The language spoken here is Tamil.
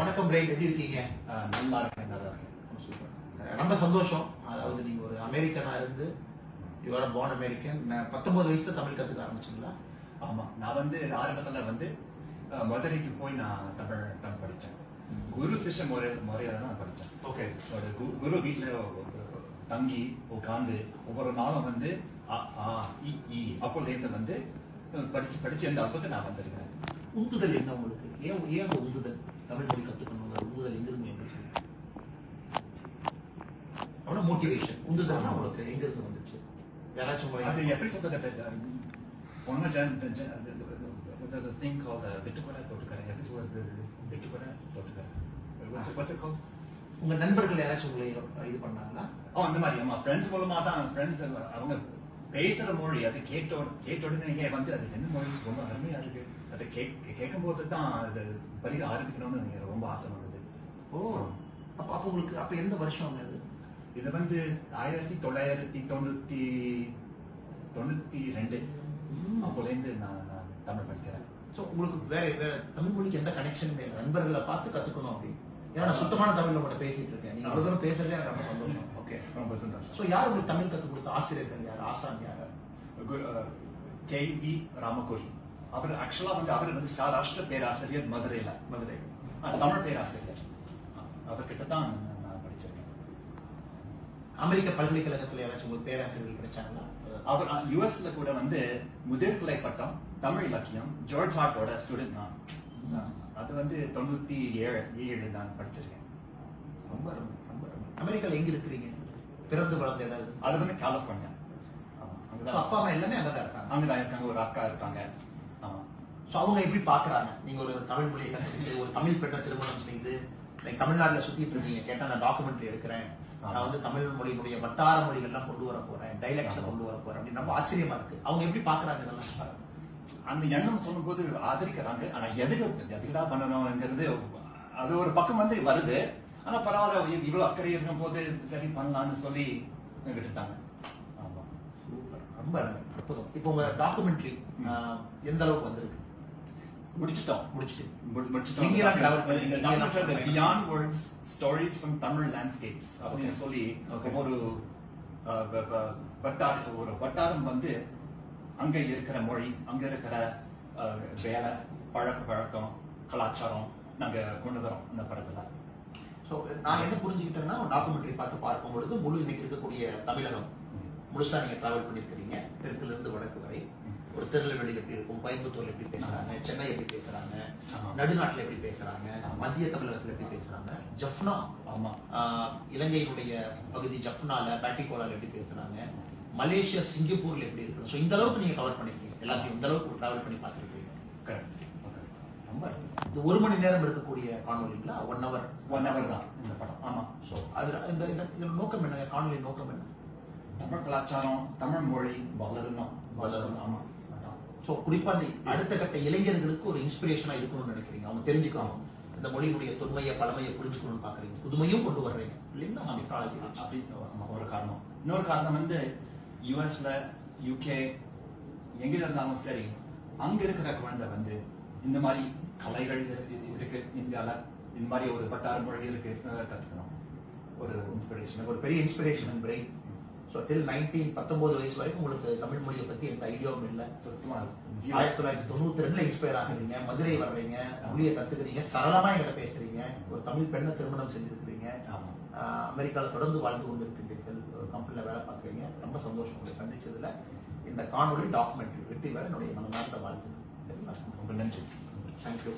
வணக்கம் பிரைன் எப்படி இருக்கீங்க? நல்லா இருக்கேன் நல்லா இருக்கேன். சூப்பர் ரொம்ப சந்தோஷம். அதாவது நீங்க ஒரு அமெரிக்கனா இருந்து யுவர் born அமெரிக்கன் பத்தொன்பது வயசுல தமிழ் கத்துக்க ஆரம்பிச்சீங்களா? ஆமா. நான் வந்து ஆரம்பத்துல வந்து மதுரைக்கு போய் நான் தமிழ் தமிழ் படிச்சேன். குரு சிஷ்ய முறை முறையில தான் நான் படிச்சேன். ஓகே. குரு வீட்டுல தங்கி உட்காந்து ஒவ்வொரு நாளும் வந்து அப்போலேருந்து வந்து படிச்சு படிச்சு அந்த அளவுக்கு நான் வந்திருக்கேன். உந்துதல் என்ன உங்களுக்கு? ஏன் ஏன் உந்துதல்? தமிழ் மொழி கத்துக்கணும் உந்துதல் எங்கிருந்து வந்துச்சு? அவ்வளவு மோட்டிவேஷன் உந்துதல்னா உங்களுக்கு எங்க இருந்து வந்துச்சு? யாராச்சும் அது எப்படி சொல்றது பொண்ணு ஜன் திங் கால் வெட்டுக்கொலை தொட்டுக்கரை எப்படி சொல்றது? வெட்டுக்கொலை தொட்டுக்கரை What's it- what's it called? உங்க நண்பர்கள் யாராச்சும் உங்களை இது பண்ணாங்களா? ஓ அந்த மாதிரி. ஆமா ஃப்ரெண்ட்ஸ் மூலமா தான் ஃப்ரெண்ட்ஸ் அவங்க பேசுற மொழி அது கேட்ட கேட்ட உடனே வந்து அது என்ன மொழி? ரொம்ப அதை கேக் கேட்கும் போது தான் அது படிக்க ஆரம்பிக்கணும்னு எனக்கு ரொம்ப ஆசை வந்தது. ஓ அப்ப அப்ப உங்களுக்கு அப்ப எந்த வருஷம் அது? இது வந்து ஆயிரத்தி தொள்ளாயிரத்தி தொண்ணூத்தி தொண்ணூத்தி ரெண்டு. அப்போலேருந்து நான் நான் தமிழ் படிக்கிறேன். ஸோ உங்களுக்கு வேற வேற தமிழ் மொழிக்கு எந்த கனெக்ஷனுமே இல்லை நண்பர்களை பார்த்து கத்துக்கணும் அப்படின்னு ஏன்னா நான் சுத்தமான தமிழ்ல உங்கள்ட்ட பேசிட்டு இருக்கேன். நீங்க அவ்வளவு தூரம் பேசுறதே எனக்கு ரொம்ப சந்தோஷம். ஓகே ரொம்ப சந்தோஷம். ஸோ யார் உங்களுக்கு தமிழ் கத்துக் கொடுத்த ஆசிரியர்கள் யார்? ஆசான் யார்? கே வி ராமகோரி அவர் ஆக்சுவலா வந்து அவர் வந்து சாராஷ்டிர பேராசிரியர் மதுரையில மதுரை தமிழ் பேராசிரியர். அவர்கிட்ட தான் நான் நான் படிச்சிருக்கேன். அமெரிக்க பல்கலைக்கழகத்துல யாராச்சும் உங்களுக்கு பேராசிரியர்கள் கிடைச்சாங்களா அவர் யுஎஸ்ல கூட வந்து முதிர்கலை பட்டம் தமிழ் இலக்கியம் ஜார்ஜ் ஹார்ட்டோட ஸ்டூடெண்ட் நான். ஆ, அது வந்து தொண்ணூத்தி ஏழு ஏழு நான் படிச்சிருக்கேன். ரொம்ப ரொம்ப ரொம்ப அமெரிக்கால எங்க இருக்கிறீங்க? பிறந்து வளர்ந்த இடம். அது வந்து கலிஃபோர்னியா அப்பா அம்மா எல்லாமே அங்கதான் இருக்காங்க. அங்கதான் இருக்காங்க ஒரு அக்கா இருக்காங்க. ஸோ அவங்க எப்படி பாக்குறாங்க நீங்க ஒரு தமிழ் மொழியை கத்துக்கிட்டு ஒரு தமிழ் பெண்ணை திருமணம் செய்து லைக் தமிழ்நாட்டுல சுத்திட்டு இருக்கீங்க கேட்டா நான் டாக்குமெண்ட்ரி எடுக்கிறேன். நான் வந்து தமிழ் மொழியினுடைய வட்டார மொழிகள்லாம் கொண்டு வர போறேன் டைலக்ட்ஸை கொண்டு வர போறேன் அப்படின்னு ரொம்ப ஆச்சரியமா இருக்கு. அவங்க எப்படி பாக்குறாங்க இதெல்லாம்? அந்த எண்ணம் சொல்லும்போது ஆதரிக்கிறாங்க. ஆனா எதுக்கு எதுக்குடா பண்ணணும்ங்கிறது அது ஒரு பக்கம் வந்து வருது. ஆனா பரவாயில்ல இவ்- இவ்வளவு அக்கறை இருக்கும் போது சரி பண்ணலாம்னு சொல்லி விட்டுட்டாங்க. ஆமா. சூப்பர். ரொம்ப அற்புதம். இப்போ உங்க டாக்குமெண்ட்ரி எந்த அளவுக்கு வந்திருக்கு? முடிச்சிட்டோம். முடிச்சுட்டு? Beyond Words Stories from Tamil Landscapes. அப்படின்னு சொல்லி. ஒரு வட்டார ஒரு வட்டாரம் வந்து அங்க இருக்கிற மொழி அங்க இருக்கிற வேலை பழக்க வழக்கம் கலாச்சாரம் நாங்க கொண்டு வரோம் இந்த படத்துல. ஸோ நான் என்ன புரிஞ்சுக்கிட்டேன்னா டாக்குமெண்ட்ரி பார்த்து பார்க்கும் பொழுது முழு இன்னைக்கு இருக்கக்கூடிய தமிழகம் முழுசா நீங்க டிராவல் பண்ணிருக்கிறீங்க தெற்குல இருந்து வடக்கு வரை. ஒரு திருநெல்வேலி எப்படி இருக்கும் கோயம்புத்தூர்ல எப்படி பேசுறாங்க சென்னை எப்படி பேசுறாங்க. நடுநாட்டுல எப்படி பேசுறாங்க மத்திய தமிழகத்துல எப்படி பேசுறாங்க ஜப்னா ஆமா. இலங்கையினுடைய பகுதி ஜப்னால பேட்டிகோலால எப்படி பேசுறாங்க மலேசியா சிங்கப்பூர்ல எப்படி இருக்கு? ஸோ இந்த அளவுக்கு நீங்க கவர் பண்ணிருக்கீங்க. எல்லாத்தையும் இந்த அளவுக்கு டிராவல் பண்ணி பார்த்துருக்கீங்க. கரெக்ட் ரொம்ப. இது ஒரு மணி நேரம் இருக்கக்கூடிய காணொலிங்களா ஒன் ஹவர் ஒன் ஹவர் தான் இந்த படம். ஆமா. ஸோ அதுல இந்த இந்த இதோட நோக்கம் என்ன? காணொலி நோக்கம் என்ன? தமிழ் கலாச்சாரம் தமிழ் மொழி வளரணும். வளரணும். ஆமா. அதான். ஸோ குறிப்பா அந்த அடுத்த கட்ட இளைஞர்களுக்கு ஒரு இன்ஸ்பிரேஷனா இருக்கணும்னு நினைக்கிறீங்க. அவங்க தெரிஞ்சுக்கணும் இந்த மொழியினுடைய தொன்மையை பழமையை புரிஞ்சுக்கணும்னு பாக்குறீங்க புதுமையும் கொண்டு வர்றீங்க. இல்லைங்களா? டெக்னாலஜி அப்படி ஆமா, ஒரு காரணம். இன்னொரு காரணம் வந்து யுஎஸ்ல யூகே எங்க இருந்தாலும் சரி அங்க இருக்கிற குழந்தை வந்து இந்த மாதிரி கலைகள் இரு- இரு- இருக்கு. இந்தியால இந்த மாதிரி ஒரு வட்டார மொழி இருக்கு. கத்துக்கணும். ஒரு இன்ஸ்பிரேஷன் ஒரு பெரிய inspiration brain so till nineteen பத்தொன்பது வயசு வரைக்கும் உங்களுக்கு தமிழ் மொழியை பத்தி எந்த ஐடியாவும் இல்லை. சுத்தமா ஆயிரத்தி தொள்ளாயிரத்தி தொண்ணூத்தி ரெண்டுல இன்ஸ்பயர் ஆகுறீங்க. மதுரை வர்றீங்க மொழியை கத்துக்கிறீங்க சரளமா என்கிட்ட பேசுறீங்க. ஒரு தமிழ் பெண்ணை திருமணம் செஞ்சிருக்கிறீங்க. அமெரிக்கால தொடர்ந்து வாழ்ந்து கொண்டிருக்கின்றீர்கள். ஒரு கம்பெனில வேலை பார்க்குறீங்க. ரொம்ப சந்தோஷம் உங்களை சந்திச்சதுல. இந்த காணொலி டாக்குமெண்ட்ரி வெற்றி பெற என்னுடைய மனமார்ந்த வாழ்த்து சரிங்களா? ரொம்ப நன்றி. தேங்க்யூ